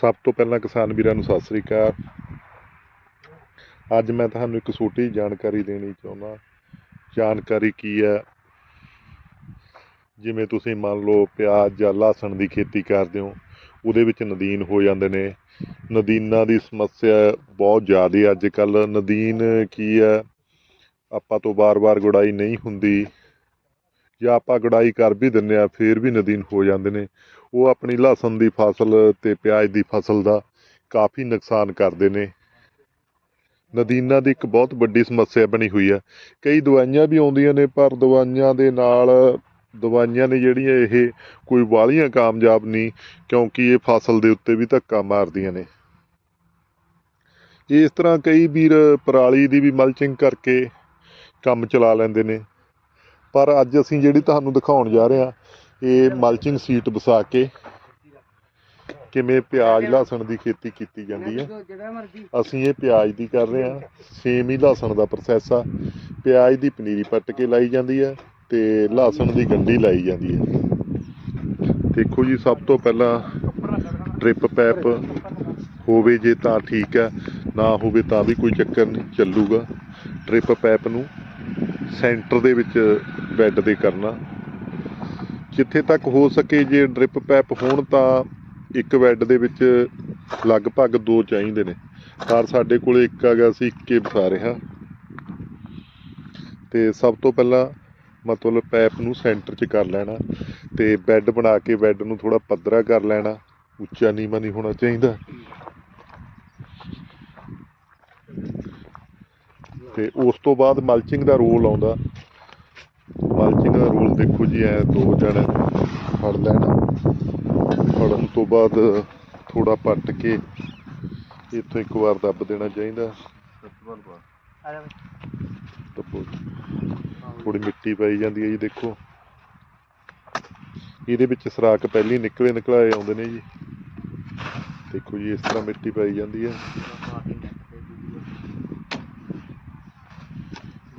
ਸਭ ਤੋਂ ਪਹਿਲਾਂ ਕਿਸਾਨ ਵੀਰਾਂ ਨੂੰ ਸਤਿ ਸ੍ਰੀ ਅਕਾਲ। ਅੱਜ ਮੈਂ ਤੁਹਾਨੂੰ ਇੱਕ ਛੋਟੀ ਜਿਹੀ ਜਾਣਕਾਰੀ ਦੇਣੀ ਚਾਹੁੰਦਾ। ਜਾਣਕਾਰੀ ਕੀ ਹੈ? ਜਿਵੇਂ ਤੁਸੀਂ ਮੰਨ ਲਓ ਪਿਆਜ਼ ਜਾਂ ਲਸਣ ਦੀ ਖੇਤੀ ਕਰਦੇ ਹੋ, ਉਹਦੇ ਵਿੱਚ ਨਦੀਨ ਹੋ ਜਾਂਦੇ ਨੇ। ਨਦੀਨਾਂ ਦੀ ਸਮੱਸਿਆ ਬਹੁਤ ਜ਼ਿਆਦਾ ਅੱਜ ਕੱਲ ਨਦੀਨ ਕੀ ਹੈ? ਆਪਾਂ ਤੋਂ ਬਾਰ-ਬਾਰ ਗੁੜਾਈ ਨਹੀਂ ਹੁੰਦੀ। ਜਾਂ ਆਪਾਂ ਗੁਡਾਈ ਕਰ ਵੀ ਦਿੰਨੇ ਆ, ਫੇਰ ਵੀ ਨਦੀਨ ਹੋ ਜਾਂਦੇ ਨੇ। ਉਹ ਆਪਣੀ ਲਸਣ ਦੀ ਫਸਲ ਤੇ ਪਿਆਜ਼ ਦੀ ਫਸਲ ਦਾ ਕਾਫੀ ਨੁਕਸਾਨ ਕਰਦੇ ਨੇ। ਨਦੀਨਾਂ ਦੀ ਇੱਕ ਬਹੁਤ ਵੱਡੀ ਸਮੱਸਿਆ ਬਣੀ ਹੋਈ ਹੈ ਕਈ ਦਵਾਈਆਂ ਵੀ ਆਉਂਦੀਆਂ ਨੇ, ਪਰ ਦਵਾਈਆਂ ਦੇ ਨਾਲ ਦਵਾਈਆਂ ਨੇ ਜਿਹੜੀਆਂ ਇਹ ਕੋਈ ਵਾਲੀਆਂ ਕਾਮਯਾਬ ਨਹੀਂ, ਕਿਉਂਕਿ ਇਹ ਫਸਲ ਦੇ ਉੱਤੇ ਵੀ ਧੱਕਾ ਮਾਰਦੀਆਂ ਨੇ। ਇਸ ਤਰ੍ਹਾਂ ਕਈ ਵੀਰ ਪਰਾਲੀ ਦੀ ਵੀ ਮਲਚਿੰਗ ਕਰਕੇ ਕੰਮ ਚਲਾ ਲੈਂਦੇ ਨੇ। ਪਰ ਅੱਜ ਅਸੀਂ ਜਿਹੜੀ ਤੁਹਾਨੂੰ ਦਿਖਾਉਣ ਜਾ ਰਹੇ ਹਾਂ, ਇਹ ਮਲਚਿੰਗ ਸੀਟ ਵਸਾ ਕੇ ਕਿਵੇਂ ਪਿਆਜ਼ ਲਸਣ ਦੀ ਖੇਤੀ ਕੀਤੀ ਜਾਂਦੀ ਹੈ। ਅਸੀਂ ਇਹ ਪਿਆਜ਼ ਦੀ ਕਰ ਰਹੇ ਹਾਂ ਸੇਮ ਹੀ ਲਸਣ ਦਾ ਪ੍ਰੋਸੈਸ ਆ। ਪਿਆਜ਼ ਦੀ ਪਨੀਰੀ ਪੱਟ ਕੇ ਲਾਈ ਜਾਂਦੀ ਹੈ ਤੇ ਲਸਣ ਦੀ ਗੰਢੀ ਲਾਈ ਜਾਂਦੀ ਹੈ। ਦੇਖੋ ਜੀ, ਸਭ ਤੋਂ ਪਹਿਲਾਂ ਡ੍ਰਿਪ ਪੈਪ ਹੋਵੇ ਜੇ ਤਾਂ ਠੀਕ ਹੈ, ਨਾ ਹੋਵੇ ਤਾਂ ਵੀ ਕੋਈ ਚੱਕਰ ਨਹੀਂ, ਚੱਲੂਗਾ। ਡ੍ਰਿਪ ਪੈਪ ਨੂੰ ਸੈਂਟਰ ਦੇ ਵਿੱਚ ਬੈੱਡ ਦੇ ਕਰਨਾ। ਜਿੱਥੇ ਤੱਕ ਹੋ ਸਕੇ ਜੇ ਡ੍ਰਿਪ ਪੈਪ ਹੋਣ ਤਾਂ ਇੱਕ ਬੈੱਡ ਦੇ ਵਿੱਚ ਲਗਭਗ ਦੋ ਚਾਹੀਦੇ ਨੇ। ਪਰ ਸਾਡੇ ਕੋਲ ਇੱਕ ਆ ਹੈਗਾ ਸੀ ਇੱਕੇ ਵਸਾ ਰਿਹਾ ਤੇ ਸਭ ਤੋਂ ਪਹਿਲਾਂ ਮਤਲਬ ਪੈਪ ਨੂੰ ਸੈਂਟਰ 'ਚ ਕਰ ਲੈਣਾ ਤੇ ਬੈੱਡ ਬਣਾ ਕੇ ਬੈੱਡ ਨੂੰ ਥੋੜਾ ਪੱਧਰਾ ਕਰ ਲੈਣਾ। ਉੱਚਾ ਨੀਵਾਂ ਨਹੀਂ ਹੋਣਾ ਚਾਹੀਦਾ। ਤੇ ਉਸ ਤੋਂ ਬਾਅਦ ਮਲਚਿੰਗ ਦਾ ਰੋਲ ਆਉਂਦਾ। ਮਲਚਿੰਗ ਦਾ ਰੋਲ ਦੇਖੋ ਜੀ, ਐ ਦੋ ਜਣੇ ਫੜ ਲੈਣਾ। ਫੜਨ ਤੋਂ ਬਾਅਦ ਥੋੜਾ ਪੱਟ ਕੇ ਇੱਥੋਂ ਇੱਕ ਵਾਰ ਦੱਬ ਦੇਣਾ ਚਾਹੀਦਾ। ਦੱਬੋ ਥੋੜੀ ਮਿੱਟੀ ਪਾਈ ਜਾਂਦੀ ਹੈ ਜੀ, ਦੇਖੋ। ਇਹਦੇ ਵਿੱਚ ਸਰਾਖ ਪਹਿਲੀ ਨਿਕਲੇ ਨਿਕਲਾਏ ਆਉਂਦੇ ਨੇ ਜੀ। ਦੇਖੋ ਜੀ, ਇਸ ਤਰ੍ਹਾਂ ਮਿੱਟੀ ਪਾਈ ਜਾਂਦੀ ਹੈ।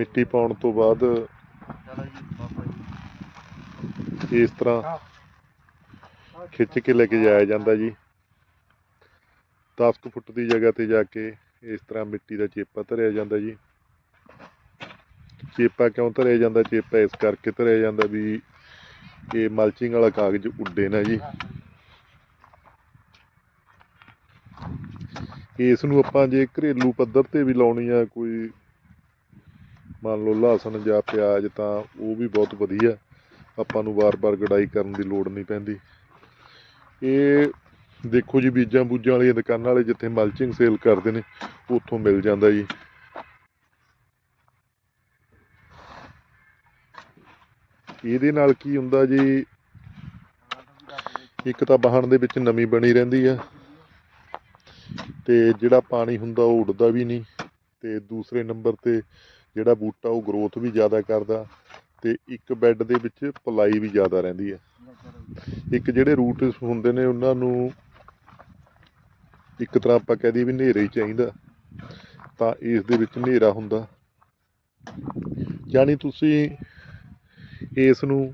ਮਿੱਟੀ ਪਾਉਣ ਤੋਂ ਬਾਅਦ ਇਸ ਤਰ੍ਹਾਂ ਖਿੱਚ ਕੇ ਲੈ ਕੇ ਜਾਇਆ ਜਾਂਦਾ ਜੀ। 10 ਫੁੱਟ ਦੀ ਜਗ੍ਹਾ ਤੇ ਜਾ ਕੇ ਇਸ ਤਰ੍ਹਾਂ ਮਿੱਟੀ ਦਾ ਚੇਪਾ ਧਰਿਆ ਜਾਂਦਾ ਜੀ। ਚੇਪਾ ਕਿਉਂ ਧਰਿਆ ਜਾਂਦਾ? ਚੇਪਾ ਇਸ ਕਰਕੇ ਧਰਿਆ ਜਾਂਦਾ ਵੀ ਇਹ ਮਲਚਿੰਗ ਵਾਲਾ ਕਾਗਜ਼ ਉੱਡੇ ਨਾ ਜੀ। ਇਸ ਨੂੰ ਆਪਾਂ ਜੇ ਘਰੇਲੂ ਪੱਧਰ ਤੇ ਵੀ ਲਾਉਣੀ ਆ, ਕੋਈ ਮੰਨ ਲਓ ਲਸਣ ਜਾਂ ਪਿਆਜ਼ ਤਾਂ ਉਹ ਵੀ ਬਹੁਤ ਵਧੀਆ। ਆਪਾਂ ਨੂੰ ਵਾਰ-ਵਾਰ ਗੜਾਈ ਕਰਨ ਦੀ ਲੋੜ ਨਹੀਂ ਪੈਂਦੀ। ਇਹ ਦੇਖੋ ਜੀ, ਬੀਜਾਂ ਬੂਜਾਂ ਵਾਲੀਆਂ ਦੁਕਾਨਾਂ ਵਾਲੇ ਜਿੱਥੇ ਮਲਚਿੰਗ ਸੇਲ ਕਰਦੇ ਨੇ, ਉੱਥੋਂ ਮਿਲ ਜਾਂਦਾ ਜੀ। ਇਹਦੇ ਨਾਲ ਕੀ ਹੁੰਦਾ ਜੀ, ਇੱਕ ਤਾਂ ਵਾਹਣ ਦੇ ਵਿੱਚ ਨਮੀ ਬਣੀ ਰਹਿੰਦੀ ਆ, ਤੇ ਜਿਹੜਾ ਪਾਣੀ ਹੁੰਦਾ ਉਹ ਉੱਡਦਾ ਵੀ ਨਹੀਂ, ਤੇ ਦੂਸਰੇ ਨੰਬਰ ਤੇ ਜਿਹੜਾ ਬੂਟਾ ਉਹ ਗਰੋਥ ਵੀ ਜ਼ਿਆਦਾ ਕਰਦਾ ਤੇ ਇੱਕ ਬੈੱਡ ਦੇ ਵਿੱਚ ਪਲਾਈ ਵੀ ਜ਼ਿਆਦਾ ਰਹਿੰਦੀ ਹੈ। ਇੱਕ ਜਿਹੜੇ ਰੂਟਸ ਹੁੰਦੇ ਨੇ ਉਹਨਾਂ ਨੂੰ ਇੱਕ ਤਰ੍ਹਾਂ ਆਪਾਂ ਕਹਿ ਦਈਏ ਵੀ ਹਨੇਰੇ ਹੀ ਚਾਹੀਦਾ, ਤਾਂ ਇਸ ਦੇ ਵਿੱਚ ਹਨੇਰਾ ਹੁੰਦਾ। ਯਾਨੀ ਤੁਸੀਂ ਇਸ ਨੂੰ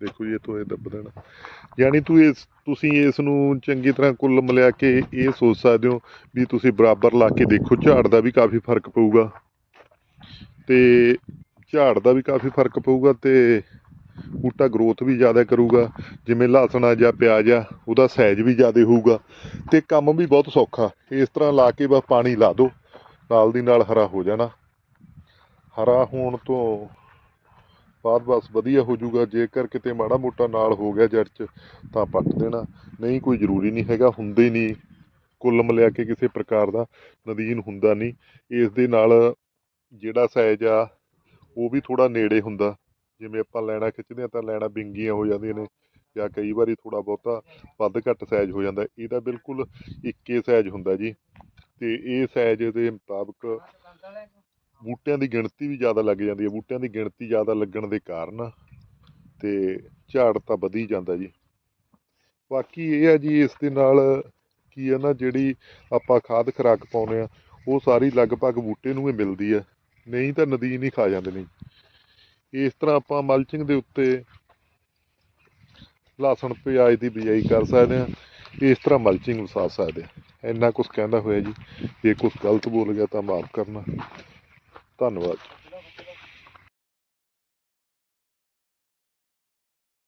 ਦੇਖੋ ਜੀ, ਇੱਥੋਂ ਇਹ ਦੱਬ ਦੇਣਾ। ਯਾਨੀ ਤੂੰ ਇਸ, ਤੁਸੀਂ ਇਸ ਨੂੰ ਚੰਗੀ ਤਰ੍ਹਾਂ ਕੁੱਲ ਮਿਲਾ ਕੇ ਇਹ ਸੋਚ ਸਕਦੇ ਹੋ ਵੀ ਤੁਸੀਂ ਬਰਾਬਰ ਲਾ ਕੇ ਦੇਖੋ, ਝਾੜ ਦਾ ਵੀ ਕਾਫੀ ਫ਼ਰਕ ਪਊਗਾ। ਤੇ ਝਾੜ ਦਾ ਵੀ ਕਾਫੀ ਫ਼ਰਕ ਪਊਗਾ ਤੇ ਬੂਟਾ ਗਰੋਥ ਵੀ ਜ਼ਿਆਦਾ ਕਰੂਗਾ, ਜਿਵੇਂ ਲਸਣ ਆ ਜਾਂ ਪਿਆਜ਼ ਆ, ਉਹਦਾ ਸਾਈਜ਼ ਵੀ ਜ਼ਿਆਦਾ ਹੋਊਗਾ ਤੇ ਕੰਮ ਵੀ ਬਹੁਤ ਸੌਖਾ। ਇਸ ਤਰ੍ਹਾਂ ਲਾ ਕੇ ਬਸ ਪਾਣੀ ਲਾ ਦਿਓ ਨਾਲ ਦੀ ਨਾਲ ਹਰਾ ਹੋ ਜਾਣਾ। ਹਰਾ ਹੋਣ ਤੋਂ ਬਾਅਦ ਬਸ ਵਧੀਆ ਹੋ ਜਾਊਗਾ, ਜੇਕਰ ਕਿਤੇ ਮਾੜਾ ਮੋਟਾ ਨਾਲ ਹੋ ਗਿਆ ਜੜ 'ਚ, ਤਾਂ ਪੱਟ ਦੇਣਾ। ਨਹੀਂ ਕੋਈ ਜ਼ਰੂਰੀ ਨਹੀਂ ਹੈਗਾ, ਹੁੰਦੇ ਨਹੀਂ ਕੁੱਲ ਮਿਲਾ ਕੇ ਕਿਸੇ ਪ੍ਰਕਾਰ ਦਾ, ਨਦੀਨ ਹੁੰਦਾ ਨਹੀਂ। ਇਸ ਦੇ ਨਾਲ ਜਿਹੜਾ ਸਾਈਜ਼ ਆ, ਉਹ ਵੀ ਥੋੜਾ ਨੇੜੇ ਹੁੰਦਾ। ਜਿਵੇਂ ਆਪਾਂ ਲੈਣਾ ਖਿੱਚਦੇ ਆ ਤਾਂ ਲੈਣਾ ਬਿੰਗੀਆਂ ਹੋ ਜਾਂਦੀਆਂ ਨੇ ਜਾਂ ਕਈ ਵਾਰੀ ਥੋੜਾ ਬਹੁਤਾ ਵੱਧ ਘੱਟ ਸਾਈਜ਼ ਹੋ ਜਾਂਦਾ। ਇਹਦਾ ਬਿਲਕੁਲ ਇੱਕੇ ਸਾਈਜ਼ ਹੁੰਦਾ ਜੀ। ਤੇ ਇਹ ਸਾਈਜ਼ ਦੇ ਮੁਤਾਬਕ ਬੂਟਿਆਂ ਦੀ ਗਿਣਤੀ ਵੀ ਜ਼ਿਆਦਾ ਲੱਗ ਜਾਂਦੀ ਹੈ। ਬੂਟਿਆਂ ਦੀ ਗਿਣਤੀ ਜ਼ਿਆਦਾ ਲੱਗਣ ਦੇ ਕਾਰਨ ਤੇ ਝਾੜ ਤਾਂ ਵਧੀ ਜਾਂਦਾ ਜੀ। ਬਾਕੀ ਇਹ ਆ ਜੀ, ਇਸ ਦੇ ਨਾਲ ਕੀ ਹੈ ਨਾ, ਜਿਹੜੀ ਆਪਾਂ ਖਾਦ ਖੁਰਾਕ ਪਾਉਂਦੇ ਆ ਉਹ ਸਾਰੀ ਲਗਭਗ ਬੂਟੇ ਨੂੰ ਹੀ ਮਿਲਦੀ ਹੈ। ਨਹੀਂ ਤਾਂ ਨਦੀਨ ਹੀ ਖਾ ਜਾਂਦੇ ਨੇ ਇਸ ਤਰ੍ਹਾਂ ਆਪਾਂ ਮਲਚਿੰਗ ਦੇ ਉੱਤੇ ਲਸਣ, ਪਿਆਜ਼ ਦੀ ਬਿਜਾਈ ਕਰ ਸਕਦੇ ਹਾਂ। ਇਸ ਤਰ੍ਹਾਂ ਮਲਚਿੰਗ ਵਸਾ ਸਕਦੇ ਆ ਇੰਨਾ ਕੁਝ ਕਹਿੰਦਾ ਹੋਇਆ ਜੀ। ਜੇ ਕੁਝ ਗਲਤ ਬੋਲ ਗਿਆ ਤਾਂ ਮਾਫ ਕਰਨਾ। ਧੰਨਵਾਦ।